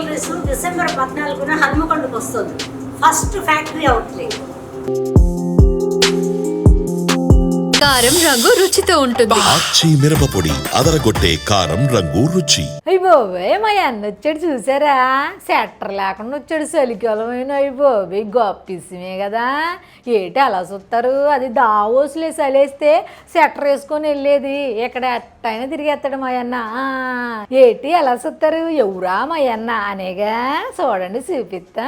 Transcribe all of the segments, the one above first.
Jewelleries December పద్నాలుగున హన్మకొండకు వస్తుంది. First factory outlet. కారం రంగు రుచితో ఉంటుంది. ఆచి మిరపపొడి అదరగొట్టే కారం రంగు రుచి. అయ్యి బాబోయ్ మా అన్న వచ్చాడు చూసారా? సెటర్ లేకుండా వచ్చాడు చలికాలమైన అయ్యి బాబోయ్ గొప్పిసమే కదా. ఏటి అలా చూస్తారు? అది దావోసులే చలేస్తే సెటర్ వేసుకొని వెళ్ళేది. ఇక్కడ ఎట్టయినా తిరిగేస్తాడు మా అన్న. ఏటి అలా చూస్తారు? ఎవరా మా అన్న? అనేగా చూడండి చూపిస్తా.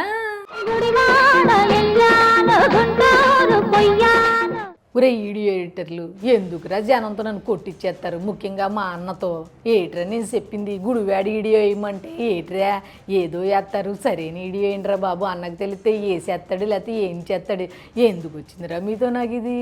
ఒరే ఈడియో ఎడిటర్లు ఎందుకురా జనంతో నన్ను కొట్టిచ్చేస్తారు ముఖ్యంగా మా అన్నతో. ఏట్రా నేను చెప్పింది? గుడివాడి ఈడియో వేయమంటే ఏట్రా? ఏదో వేస్తారు సరైన ఈడియో ఏంట్రా బాబు? అన్నకు తెలిస్తే వేసేస్తాడు లేకపోతే ఏం చేస్తాడు ఎందుకు వచ్చిందిరా మీతో నాకు ఇది?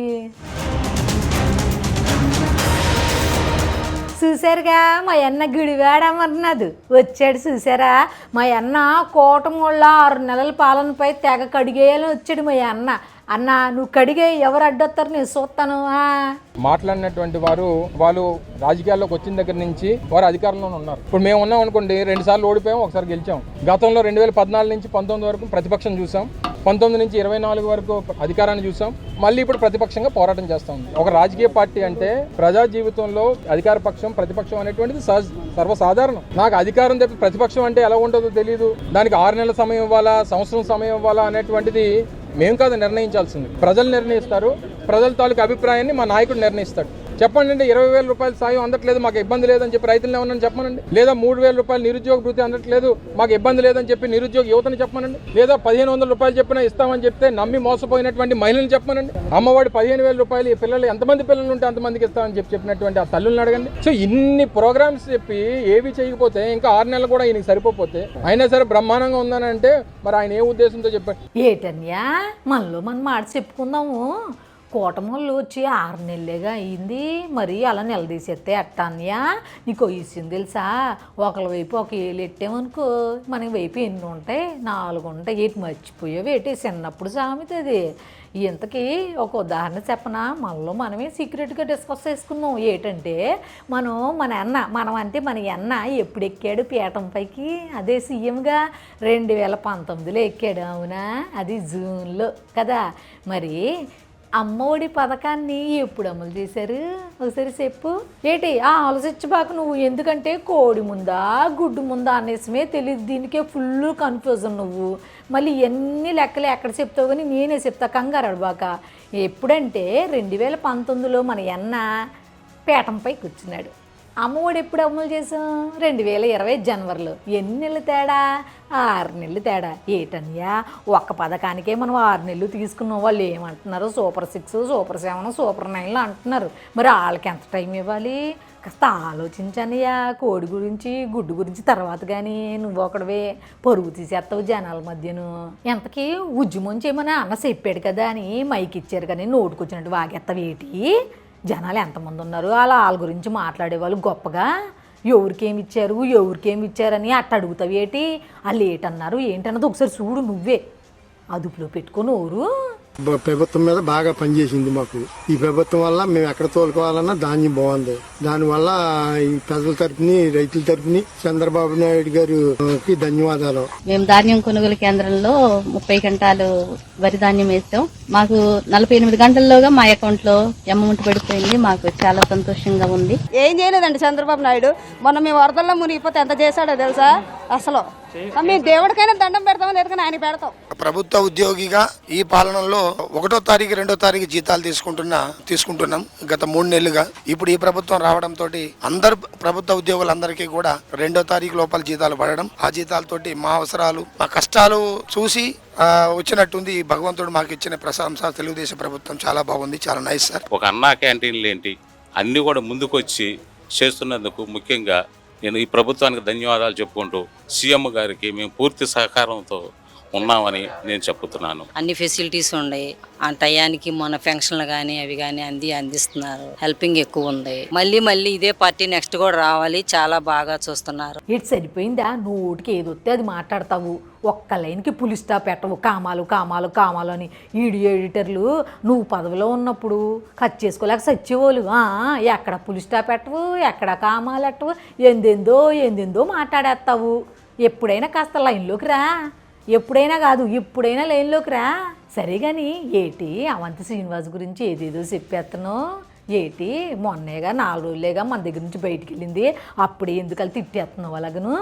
చూశారుగా మా అన్న గుడివాడమన్నది వచ్చాడు చూసారా మా అన్న కోటమూళ్ళ ఆరు నెలల పాలనపై తెగ కడిగేయాలని వచ్చాడు మా అన్న. అన్న నువ్వు కడిగే ఎవరు అడ్డొస్తారు నేను చూస్తాను మాట్లాడినటువంటి వారు వాళ్ళు రాజకీయాల్లోకి వచ్చిన దగ్గర నుంచి వారు అధికారంలోనే ఉన్నారు. ఇప్పుడు మేము ఉన్నాం అనుకోండి రెండు సార్లు ఓడిపోయాం ఒకసారి గెలిచాం. గతంలో రెండు వేల పద్నాలుగు నుంచి పంతొమ్మిది వరకు ప్రతిపక్షం చూసాం. పంతొమ్మిది నుంచి ఇరవై నాలుగు వరకు అధికారాన్ని చూసాం. మళ్ళీ ఇప్పుడు ప్రతిపక్షంగా పోరాటం చేస్తాం ఒక రాజకీయ పార్టీ అంటే ప్రజా జీవితంలో అధికార పక్షం ప్రతిపక్షం అనేటువంటిది సహజ సర్వసాధారణం. నాకు అధికారం తప్పి ప్రతిపక్షం అంటే ఎలా ఉంటుందో తెలియదు దానికి ఆరు నెలల సమయం ఇవ్వాలా సంవత్సరం సమయం ఇవ్వాలా అనేటువంటిది మేము కాదు నిర్ణయించాల్సింది. ప్రజలు నిర్ణయిస్తారు. ప్రజల తాలూకు అభిప్రాయాన్ని మా నాయకుడు నిర్ణయిస్తాడు. చెప్పండి అండి ఇరవై వేల రూపాయల సాయం అందట్లేదు మాకు ఇబ్బంది లేదని చెప్పి రైతులు ఏమన్నా చెప్పమనండి? లేదా మూడు వేల రూపాయలు నిరుద్యోగ భృతి అందట్లేదు మాకు ఇబ్బంది లేదని చెప్పి నిరుద్యోగ యువతని చెప్పమనండి? లేదా పదిహేను వందల రూపాయలు చెప్పినా ఇస్తామని చెప్తే నమ్మి మోసపోయినటువంటి మహిళలు చెప్పమనండి? అమ్మఒడి పదిహేను వేల రూపాయలు ఈ పిల్లలు ఎంతమంది పిల్లలు ఉంటే అంతమందికి ఇస్తామని చెప్పి చెప్పినటువంటి ఆ తల్లులను అడగండి. సో ఇన్ని ప్రోగ్రామ్స్ చెప్పి ఏవి చేయకపోతే ఇంకా ఆరు నెలలు కూడా ఈయనకి సరిపోతే అయినా సరే బ్రహ్మాండంగా ఉందని అంటే మరి ఆయన ఏ ఉద్దేశంతో చెప్పాడు ఏటన్యా? మనలో మనం మాట చెప్పుకుందాము. కూటమోళ్ళు వచ్చి ఆరు నెలలేగా అయింది. మరి అలా నిలదీసేస్తే ఎట్టాన్యా నీకు ఇచ్చింది తెలుసా? ఒకళ్ళ వైపు ఒక ఏళ్ళు ఎట్టామనుకో మన వైపు ఎన్ని ఉంటాయి? నాలుగు ఉంటాయి. ఏటి మర్చిపోయావు? ఏటి చిన్నప్పుడు సామెత అది. ఇంతకీ ఒక ఉదాహరణ చెప్పనా? మనలో మనమే సీక్రెట్గా డిస్కస్ చేసుకున్నాం. ఏంటంటే మనం మన అన్న మనం అంటే మన అన్న ఎప్పుడు ఎక్కాడు పీఠం పైకి? అదే సీఎంగా రెండు వేల పంతొమ్మిదిలో ఎక్కాడు అవునా? అది జూన్లో కదా. మరి అమ్మఒడి పథకాన్ని ఎప్పుడు అమలు చేశారు? ఒకసారి చెప్పు. ఏంటి? ఆ ఆలోచించబాకు నువ్వు ఎందుకంటే కోడి ముందా గుడ్డు ముందా అనేసమే తెలియదు దీనికే ఫుల్ కన్ఫ్యూజన్ నువ్వు. మళ్ళీ ఎన్ని లెక్కలు ఎక్కడ చెప్తావు కానీ నేనే చెప్తా. కంగారు అడబాక ఎప్పుడంటే రెండు వేల పంతొమ్మిదిలో మన ఎన్న పీఠంపై కూర్చున్నాడు. అమ్మఒడి ఎప్పుడు అమలు చేసాం రెండు వేల ఇరవై జనవరిలో. ఎన్ని నెలలు తేడా? ఆరు నెలలు తేడా. ఏటన్యా ఒక్క పథకానికే మనం ఆరు నెలలు తీసుకున్న. వాళ్ళు ఏమంటున్నారు? Super six super seven super నైన్లు అంటున్నారు. మరి వాళ్ళకి ఎంత టైం ఇవ్వాలి? కాస్త ఆలోచించనయ్యా కోడి గురించి గుడ్డు గురించి తర్వాత కానీ నువ్వు ఒకడవే పరుగు తీసేస్తావు జనాల మధ్యను. ఎంతకీ ఉద్యమం చేయమని అన్న చెప్పాడు కదా అని మైక్ ఇచ్చారు కానీ నోటుకొచ్చినట్టు వాగేస్తావు ఏంటి జనాలు ఎంతమంది ఉన్నారు అలా వాళ్ళ గురించి మాట్లాడేవాళ్ళు గొప్పగా. ఎవరికేమి ఇచ్చారు ఎవరికేమి ఇచ్చారని అట్ట అడుగుతావు ఏంటి వాళ్ళు ఏటన్నారు? ఏంటన్నది ఒకసారి చూడు నువ్వే. అదుపులో పెట్టుకొని ఊరు ప్రభుత్వం మీద బాగా పనిచేసింది మాకు. ఈ ప్రభుత్వం వల్ల మేము ఎక్కడ తోలుకోవాలన్నా ధాన్యం బాగుంది. దానివల్ల ఈ ప్రజల తరపుని రైతుల తరపుని చంద్రబాబు నాయుడు గారికి ధన్యవాదాలు. మేము ధాన్యం కొనుగోలు కేంద్రంలో ముప్పై గంటలు వరి ధాన్యం వేసాం. మాకు నలభై ఎనిమిది గంటల్లోగా మా అకౌంట్లో అమౌంట్ పడిపోయింది. మాకు చాలా సంతోషంగా ఉంది. ఏం చేయలేదండి చంద్రబాబు నాయుడు. మొన్న మేము వరదల్లో మునిగిపోతే ఎంత చేశాడో తెలుసా? అసలు మేము దేవుడికైనా దండం పెడతాం లేదు కానీ ఆయన పెడతాం? ప్రభుత్వ ఉద్యోగిగా ఈ పాలనలో ఒకటో తారీఖు రెండో తారీఖు జీతాలు తీసుకుంటున్నా తీసుకుంటున్నాం గత మూడు నెలలుగా. ఇప్పుడు ఈ ప్రభుత్వం రావడం తోటి అందరు ప్రభుత్వ ఉద్యోగులందరికీ కూడా రెండో తారీఖు లోపల జీతాలు పడడం ఆ జీతాలతోటి మా అవసరాలు మా కష్టాలు చూసి ఆ, వచ్చినట్టుంది. ఈ భగవంతుడు మాకు ఇచ్చిన ప్రశంస తెలుగుదేశం ప్రభుత్వం చాలా బాగుంది చాలా నైస్ సార్. ఒక అన్నా క్యాంటీన్లు ఏంటి? అన్నీ కూడా ముందుకొచ్చి చేస్తున్నందుకు ముఖ్యంగా నేను ఈ ప్రభుత్వానికి ధన్యవాదాలు చెప్పుకుంటూ సీఎం గారికి మేము పూర్తి సహకారంతో ఉన్నామని నేను చెప్పుతున్నాను. అన్ని ఫెసిలిటీస్ ఉన్నాయి. ఆ టయానికి మన పెన్షన్లు కానీ అవి కానీ అంది అందిస్తున్నారు. హెల్పింగ్ ఎక్కువ ఉంది. మళ్ళీ మళ్ళీ ఇదే పార్టీ నెక్స్ట్ కూడా రావాలి. చాలా బాగా చూస్తున్నారు. ఇటు సరిపోయిందా? నోటికి ఏదొస్తే అది మాట్లాడతావు. ఒక్క లైన్కి పులి స్టాప్ పెట్టవు. కామాలు కామాలు కామాలు అని ఈడియో ఎడిటర్లు నువ్వు పదవిలో ఉన్నప్పుడు కట్ చేసుకోలేక సచ్చేవాళ్ళు. ఆ, ఎక్కడ పులి స్టాప్ పెట్టవు ఎక్కడ కామాలు పెట్టవు ఎందెందో ఎందెందో మాట్లాడేస్తావు. ఎప్పుడైనా కాస్త లైన్లోకి రా. ఎప్పుడైనా కాదు ఎప్పుడైనా లైన్లోకి రా. సరే కానీ ఏటి అవంతి శ్రీనివాస్ గురించి ఏదేదో చెప్పేస్తాను ఏటి మొన్నేగా నాలుగు రోజులేగా మన దగ్గర నుంచి బయటికి వెళ్ళింది అప్పుడే ఎందుకలా తిట్టేస్తున్నావు అలాగను?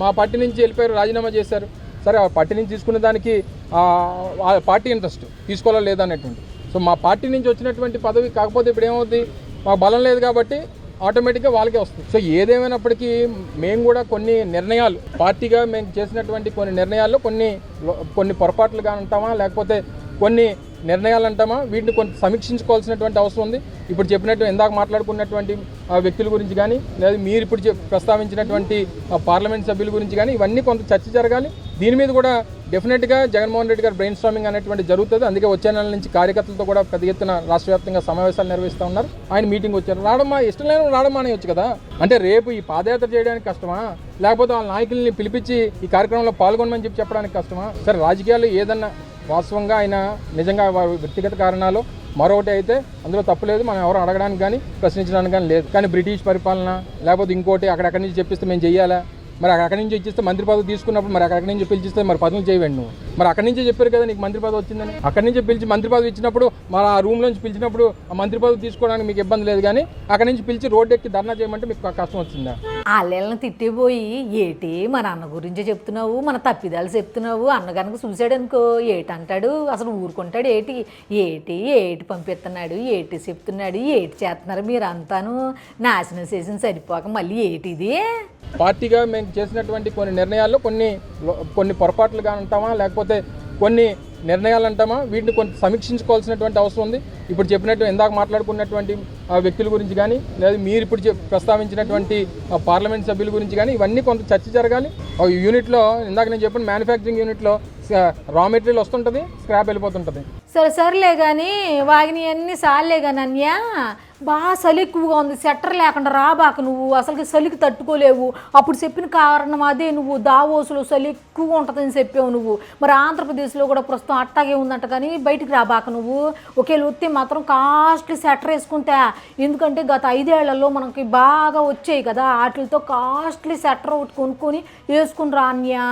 మా పార్టీ నుంచి వెళ్ళిపోయారు రాజీనామా చేశారు. సరే ఆ పార్టీ నుంచి తీసుకునే దానికి ఆ పార్టీ ఇంట్రెస్ట్ తీసుకోవాలా లేదా అనేటువంటి సో మా పార్టీ నుంచి వచ్చినటువంటి పదవి కాకపోతే ఇప్పుడు ఏమవుతుంది మాకు బలం లేదు కాబట్టి ఆటోమేటిక్గా వాళ్ళకే వస్తుంది. సో ఏదేమైనప్పటికీ మేము కూడా కొన్ని నిర్ణయాలు పార్టీగా మేము చేసినటువంటి కొన్ని నిర్ణయాల్లో కొన్ని కొన్ని పొరపాట్లుగా అంటామా లేకపోతే కొన్ని నిర్ణయాలు అంటామా? వీటిని కొంత సమీక్షించుకోవాల్సినటువంటి అవసరం ఉంది. ఇప్పుడు చెప్పినట్టు ఇందాక మాట్లాడుకున్నటువంటి వ్యక్తుల గురించి కానీ లేదా మీరు ఇప్పుడు ప్రస్తావించినటువంటి పార్లమెంట్ సభ్యుల గురించి కానీ ఇవన్నీ కొంత చర్చ జరగాలి. దీని మీద కూడా డెఫినెట్గా జగన్మోహన్ రెడ్డి గారు బ్రెయిన్ స్టామింగ్ అనేటువంటి జరుగుతుంది. అందుకే వచ్చే నెల నుంచి కార్యకర్తలతో కూడా పెద్ద ఎత్తున రాష్ట్ర వ్యాప్తంగా సమావేశాలు నిర్వహిస్తూ ఉన్నారు. ఆయన మీటింగ్ వచ్చారు. రావడమా ఇష్టం లేని రావడం అనేవచ్చు కదా. అంటే రేపు ఈ పాదయాత్ర చేయడానికి కష్టమా? లేకపోతే వాళ్ళ నాయకుల్ని పిలిపించి ఈ కార్యక్రమంలో పాల్గొనమని చెప్పి చెప్పడానికి కష్టమా? సరే రాజకీయాలు ఏదన్నా వాస్తవంగా ఆయన నిజంగా వ్యక్తిగత కారణాలు మరొకటి అయితే అందులో తప్పులేదు మనం ఎవరు అడగడానికి కానీ ప్రశ్నించడానికి కానీ లేదు. కానీ బ్రిటిష్ పరిపాలన లేకపోతే ఇంకోటి అక్కడక్కడి నుంచి చెప్పిస్తే మేము చెయ్యాలా? మరి అక్కడి నుంచి ఇచ్చిస్తే మంత్రి పదవి తీసుకున్నప్పుడు మరి అక్కడి నుంచి పిలిచిస్తే మరి పదవులు చేయవండి నువ్వు? మరి అక్కడి నుంచే చెప్పారు కదా నీకు మంత్రి పదవి వచ్చిందని. అక్కడి నుంచి పిలిచి మంత్రి పదవి ఇచ్చినప్పుడు మరి ఆ రూమ్ నుంచి పిలిచినప్పుడు ఆ మంత్రి పదవి తీసుకోవడానికి మీకు ఇబ్బంది లేదు కానీ అక్కడి నుంచి పిలిచి రోడ్డు ఎక్కి ధర్నా చేయమంటే మీకు కష్టం వచ్చిందా? వాళ్ళని తిట్టిపోయి ఏటి మన అన్న గురించి చెప్తున్నావు? మన తప్పిదాలు చెప్తున్నావు? అన్న కనుక చూశాడు అనుకో ఏటంటాడు అసలు ఊరుకుంటాడు ఏటి? ఏటి? ఏటి పంపిస్తున్నాడు? ఏటి చెప్తున్నాడు? ఏటి చేస్తున్నారు మీరు అంతాను నాశనం చేసిన సరిపోక మళ్ళీ ఏటిది? పార్టీగా మేము చేసినటువంటి కొన్ని నిర్ణయాల్లో కొన్ని కొన్ని పొరపాట్లుగా అంటామా లేకపోతే కొన్ని నిర్ణయాలు అంటామా వీటిని కొంత సమీక్షించుకోవాల్సినటువంటి అవసరం ఉంది. ఇప్పుడు చెప్పినట్టు ఇందాక మాట్లాడుకున్నటువంటి ఆ వ్యక్తుల గురించి కానీ లేదా మీరు ఇప్పుడు ప్రస్తావించినటువంటి పార్లమెంట్ సభ్యుల గురించి కానీ ఇవన్నీ కొంత చర్చ జరగాలి. యూనిట్లో ఇందాక నేను చెప్పిన మ్యానుఫ్యాక్చరింగ్ యూనిట్లో రా మెటీరియల్ వస్తుంటుంది స్క్రాప్ వెళ్ళిపోతుంటుంది. సరే సర్లే కానీ వాగిని అన్ని సార్లే కానీ అన్య బాగా చలి ఎక్కువగా ఉంది సెట్టర్ లేకుండా రాబాక నువ్వు అసలుకి చలికి తట్టుకోలేవు. అప్పుడు చెప్పిన కారణం అదే నువ్వు దావోసులో చలి ఎక్కువగా ఉంటుందని చెప్పావు నువ్వు. మరి ఆంధ్రప్రదేశ్లో కూడా ప్రస్తుతం అట్టాగే ఉందంట కానీ బయటికి రాబాక నువ్వు. ఒకేళ వస్తే మాత్రం కాస్ట్లీ సెటర్ వేసుకుంటా. ఎందుకంటే గత ఐదేళ్ళలో మనకి బాగా వచ్చాయి కదా వాటితో కాస్ట్లీ సెటర్ ఒకటి కొనుక్కొని వేసుకుని రా అన్యా.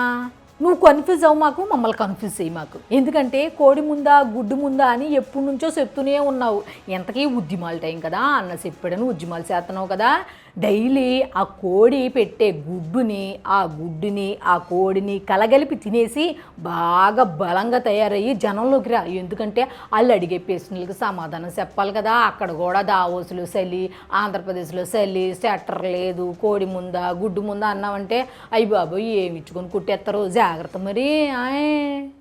నువ్వు కన్ఫ్యూజ్ అవ్వు మాకు మమ్మల్ని కన్ఫ్యూజ్ చేయి మాకు. ఎందుకంటే కోడి ముందా గుడ్డు ముందా అని ఎప్పటి నుంచో చెప్తూనే ఉన్నావు. ఎంతకీ ఉద్యమాల టైం కదా అన్న చెప్పాడని ఉద్యమాలు చేస్తున్నావు కదా. డైలీ ఆ కోడి పెట్టే గుడ్డుని ఆ గుడ్డుని ఆ కోడిని కలగలిపి తినేసి బాగా బలంగా తయారయ్యి జనంలోకి రా. ఎందుకంటే వాళ్ళు అడిగే ప్రశ్నలకు సమాధానం చెప్పాలి కదా. అక్కడ కూడా దావోసులు చలి ఆంధ్రప్రదేశ్లో చలి సెటర్ లేదు కోడి ముందా గుడ్డు ముందా అన్నామంటే అయ్యి బాబోయ్ ఏమి ఇచ్చుకొని కుట్టేస్తారు జాగ్రత్త మరి. ఆయ్.